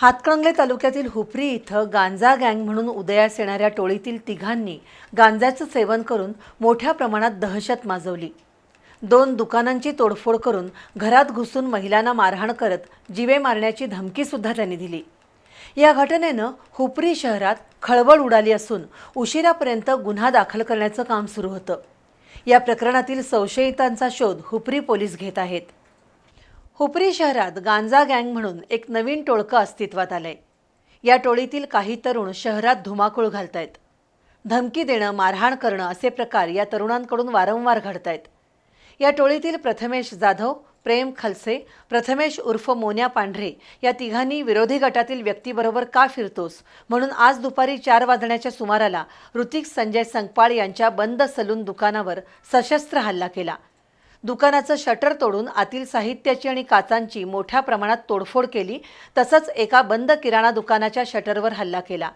हातकणंगले तालुक्यातील हुपरी इथं गांजा गँग म्हणून उदयास येणाऱ्या टोळीतील तिघांनी गांजाचं सेवन करून मोठ्या प्रमाणात दहशत माजवली. दोन दुकानांची तोडफोड करून घरात घुसून महिलांना मारहाण करत जीवे मारण्याची धमकीसुद्धा त्यांनी दिली. या घटनेनं हुपरी शहरात खळबळ उडाली असून उशिरापर्यंत गुन्हा दाखल करण्याचं काम सुरू होतं. या प्रकरणातील संशयितांचा शोध हुपरी पोलीस घेत आहेत. हुपरी शहरात गांजा गँग म्हणून एक नवीन टोळकं अस्तित्वात आलंय. या टोळीतील काही तरुण शहरात धुमाकूळ घालतायत. धमकी देणं मारहाण करणं असे प्रकार या तरुणांकडून वारंवार घडतायत. या टोळीतील प्रथमेश जाधव प्रेम खलसे प्रथमेश उर्फ मोन्या पांढरे या तिघांनी विरोधी गटातील व्यक्तीबरोबर का फिरतोस? म्हणून आज दुपारी चार वाजण्याच्या सुमाराला ऋतिक संजय संकपाळ यांच्या बंद सलून दुकानावर सशस्त्र हल्ला केला. दुकानाचं शटर तोडून आतील साहित्याची आणि काचांची मोठ्या प्रमाणात तोडफोड केली तसंच एका बंद किराणा दुकानाच्या शटरवर हल्ला केला.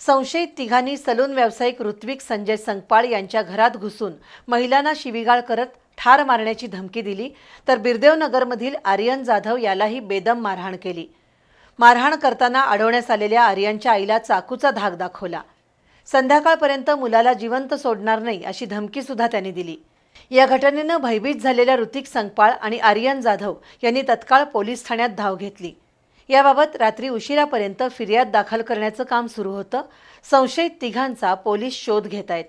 संशयित तिघांनी सलून व्यावसायिक ऋत्विक संजय संगपाळ यांच्या घरात घुसून महिलांना शिवीगाळ करत ठार मारण्याची धमकी दिली तर बिरदेवनगरमधील आर्यन जाधव यालाही बेदम मारहाण केली. मारहाण करताना अडवण्यास आलेल्या आर्यनच्या आईला चाकूचा धाक दाखवला. संध्याकाळपर्यंत मुलाला जिवंत सोडणार नाही अशी धमकीसुद्धा त्यांनी दिली. या घटनेनं भयभीत झालेल्या ऋतिक संकपाळ आणि आर्यन जाधव यांनी तत्काळ पोलीस ठाण्यात धाव घेतली. याबाबत रात्री उशिरापर्यंत फिर्याद दाखल करण्याचं काम सुरू होतं. संशयित तिघांचा पोलीस शोध घेत आहेत